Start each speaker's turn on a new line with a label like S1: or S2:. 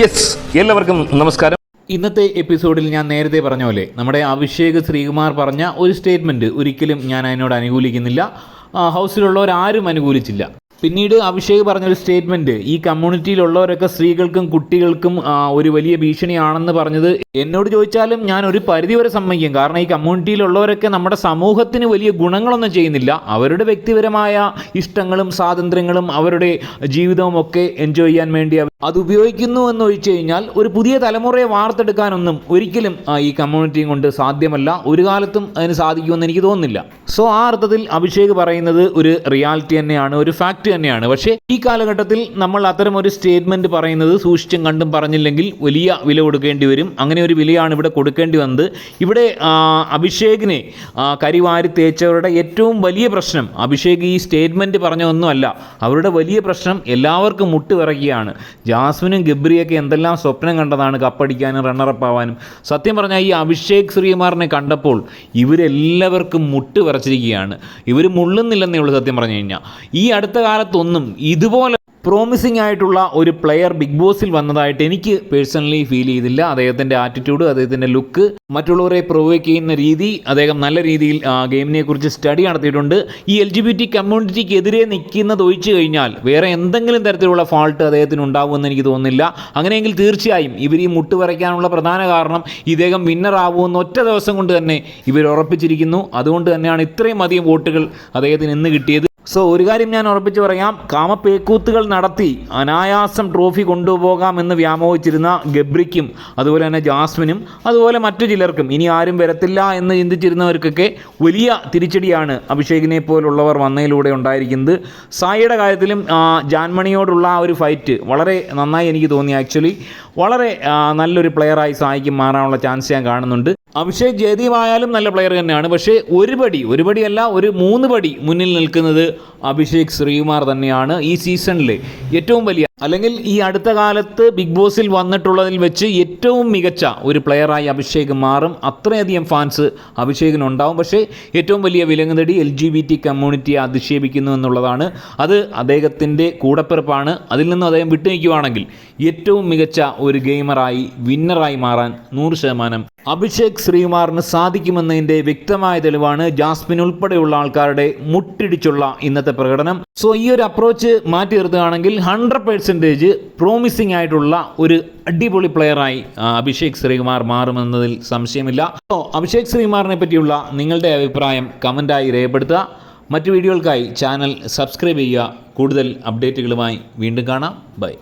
S1: Yes എല്ലാവർക്കും നമസ്കാരം.
S2: ഇന്നത്തെ എപ്പിസോഡിൽ ഞാൻ നേരത്തെ പറഞ്ഞ പോലെ നമ്മുടെ അഭിഷേക് ശ്രീകുമാർ പറഞ്ഞ ഒരു സ്റ്റേറ്റ്മെന്റ് ഒരിക്കലും ഞാൻ അതിനോട് അനുകൂലിക്കുന്നില്ല. ഹൗസിലുള്ളവരാരും അനുകൂലിച്ചില്ല. പിന്നീട് അഭിഷേക് പറഞ്ഞൊരു സ്റ്റേറ്റ്മെന്റ് ഈ കമ്മ്യൂണിറ്റിയിലുള്ളവരൊക്കെ സ്ത്രീകൾക്കും കുട്ടികൾക്കും ഒരു വലിയ ഭീഷണിയാണെന്ന് പറഞ്ഞത് എന്നോട് ചോദിച്ചാലും ഞാൻ ഒരു പരിധി വരെ സമ്മതിക്കും. കാരണം ഈ കമ്മ്യൂണിറ്റിയിലുള്ളവരൊക്കെ നമ്മുടെ സമൂഹത്തിന് വലിയ ഗുണങ്ങളൊന്നും ചെയ്യുന്നില്ല. അവരുടെ വ്യക്തിപരമായ ഇഷ്ടങ്ങളും സ്വാതന്ത്ര്യങ്ങളും അവരുടെ ജീവിതവും ഒക്കെ എൻജോയ് ചെയ്യാൻ വേണ്ടി അത് ഉപയോഗിക്കുന്നു എന്ന് ഒഴിച്ചു കഴിഞ്ഞാൽ ഒരു പുതിയ തലമുറയെ വാർത്തെടുക്കാനൊന്നും ഒരിക്കലും ഈ കമ്മ്യൂണിറ്റിയും കൊണ്ട് സാധ്യമല്ല. ഒരു കാലത്തും അതിന് സാധിക്കുമെന്ന് എനിക്ക് തോന്നുന്നില്ല. സോ ആ അർത്ഥത്തിൽ അഭിഷേക് പറയുന്നത് ഒരു റിയാലിറ്റി തന്നെയാണ് ഒരു ഫാക്റ്റ് തന്നെയാണ്. പക്ഷേ ഈ കാലഘട്ടത്തിൽ നമ്മൾ അത്തരം ഒരു സ്റ്റേറ്റ്മെന്റ് പറയുന്നത് സൂക്ഷിച്ചും കണ്ടും പറഞ്ഞില്ലെങ്കിൽ വലിയ വില കൊടുക്കേണ്ടി വരും. അങ്ങനെ ഒരു വിലയാണ് ഇവിടെ കൊടുക്കേണ്ടി വന്നത്. ഇവിടെ അഭിഷേകിനെ കരിവാരി തേച്ചവരുടെ ഏറ്റവും വലിയ പ്രശ്നം അഭിഷേക് ഈ സ്റ്റേറ്റ്മെന്റ് പറഞ്ഞ ഒന്നുമല്ല അവരുടെ വലിയ പ്രശ്നം എല്ലാവർക്കും മുട്ടുവിറക്കുകയാണ് ജാസ്മിനും ഗബ്രിയൊക്കെ എന്തെല്ലാം സ്വപ്നം കണ്ടതാണ് കപ്പടിക്കാനും റണ്ണറപ്പ് ആവാനും. സത്യം പറഞ്ഞാൽ ഈ അഭിഷേക് ശ്രീകുമാറിനെ കണ്ടപ്പോൾ ഇവരെല്ലാവർക്കും മുട്ട് വിറച്ചിരിക്കുകയാണ് ഇവർ മുള്ളുന്നില്ലെന്നേ ഉള്ളൂ സത്യം പറഞ്ഞു കഴിഞ്ഞാൽ. ഈ അടുത്ത കാലത്തൊന്നും ഇതുപോലെ പ്രോമിസിംഗ് ആയിട്ടുള്ള ഒരു പ്ലെയർ ബിഗ് ബോസിൽ വന്നതായിട്ട് എനിക്ക് പേഴ്സണലി ഫീൽ ചെയ്തില്ല. അദ്ദേഹത്തിന്റെ ആറ്റിറ്റ്യൂഡ് അദ്ദേഹത്തിന്റെ ലുക്ക് മറ്റുള്ളവരെ പ്രൊവോക്ക് ചെയ്യുന്ന രീതി അദ്ദേഹം നല്ല രീതിയിൽ ഗെയിമിനെ കുറിച്ച് സ്റ്റഡി നടത്തിയിട്ടുണ്ട്. ഈ എൽ ജി ബി ടി കമ്മ്യൂണിറ്റിക്ക് എതിരെ നിൽക്കുന്നത് ഒഴിച്ചു കഴിഞ്ഞാൽ വേറെ എന്തെങ്കിലും തരത്തിലുള്ള ഫാൾട്ട് അദ്ദേഹത്തിന് ഉണ്ടാവുമെന്ന് എനിക്ക് തോന്നുന്നില്ല. അങ്ങനെയെങ്കിൽ തീർച്ചയായും ഇവർ ഈ മുട്ട് വരയ്ക്കാനുള്ള പ്രധാന കാരണം ഇദ്ദേഹം വിന്നർ ആവുമെന്ന് ഒറ്റ ദിവസം കൊണ്ട് തന്നെ ഇവർ ഉറപ്പിച്ചിരിക്കുന്നു. അതുകൊണ്ട് തന്നെയാണ് ഇത്രയും അധികം വോട്ടുകൾ അദ്ദേഹത്തിന് ഇന്ന് കിട്ടിയത്. സോ ഒരു കാര്യം ഞാൻ ഉറപ്പിച്ച് പറയാം. കാമപ്പേക്കൂത്തുകൾ നടത്തി അനായാസം ട്രോഫി കൊണ്ടുപോകാമെന്ന് വ്യാമോഹിച്ചിരുന്ന ഗബ്രിക്കും അതുപോലെ തന്നെ ജാസ്മിനും അതുപോലെ മറ്റു ചിലർക്കും ഇനി ആരും വരത്തില്ല എന്ന് ചിന്തിച്ചിരുന്നവർക്കൊക്കെ വലിയ തിരിച്ചടിയാണ് അഭിഷേകിനെ പോലുള്ളവർ വന്നതിലൂടെ ഉണ്ടായിരിക്കുന്നത്. സായിയുടെ കാര്യത്തിലും ജാൻമണിയോടുള്ള ആ ഒരു ഫൈറ്റ് വളരെ നന്നായി എനിക്ക് തോന്നി. ആക്ച്വലി വളരെ നല്ലൊരു പ്ലെയറായി സായിക്ക് മാറാനുള്ള ചാൻസ് ഞാൻ കാണുന്നുണ്ട്. അഭിഷേക് ജയദീപായാലും നല്ല പ്ലെയർ തന്നെയാണ്. പക്ഷേ ഒരു പടി ഒരു പടിയല്ല ഒരു മൂന്ന് പടി മുന്നിൽ നിൽക്കുന്നത് അഭിഷേക് ശ്രീകുമാർ തന്നെയാണ് ഈ സീസണിലെ ഏറ്റവും വലിയ അല്ലെങ്കിൽ ഈ അടുത്ത കാലത്ത് ബിഗ് ബോസിൽ വന്നിട്ടുള്ളതിൽ വെച്ച് ഏറ്റവും മികച്ച ഒരു പ്ലെയറായി അഭിഷേക് മാറും. അത്രയധികം ഫാൻസ് അഭിഷേകിനുണ്ടാവും. പക്ഷേ ഏറ്റവും വലിയ വിലങ്ങുതടി എൽ ജി ബി ടി കമ്മ്യൂണിറ്റിയെ അധിക്ഷേപിക്കുന്നു എന്നുള്ളതാണ്. അത് അദ്ദേഹത്തിന്റെ കൂടപ്പിറപ്പാണ്. അതിൽ നിന്നും അദ്ദേഹം വിട്ടുനിൽക്കുവാണെങ്കിൽ ഏറ്റവും മികച്ച ഒരു ഗെയിമറായി വിന്നറായി മാറാൻ നൂറ് ശതമാനം അഭിഷേക് ശ്രീകുമാറിന് സാധിക്കുമെന്നതിന്റെ വ്യക്തമായ തെളിവാണ് ജാസ്മിൻ ഉൾപ്പെടെയുള്ള ആൾക്കാരുടെ മുട്ടിടിച്ചുള്ള ഇന്നത്തെ പ്രകടനം. സോ ഈ ഒരു അപ്രോച്ച് മാറ്റി നിർത്തുകയാണെങ്കിൽ ഹൺഡ്രഡ് പെർസെന്റേജ് പ്രോമിസിംഗ് ആയിട്ടുള്ള ഒരു അടിപൊളി പ്ലെയറായി അഭിഷേക് ശ്രീകുമാർ മാറുമെന്നതിൽ സംശയമില്ല. സോ അഭിഷേക് ശ്രീകുമാറിനെ പറ്റിയുള്ള നിങ്ങളുടെ അഭിപ്രായം കമന്റായി രേഖപ്പെടുത്തുക. മറ്റു വീഡിയോകൾക്കായി ചാനൽ സബ്സ്ക്രൈബ് ചെയ്യുക. കൂടുതൽ അപ്ഡേറ്റുകളുമായി വീണ്ടും കാണാം. ബൈ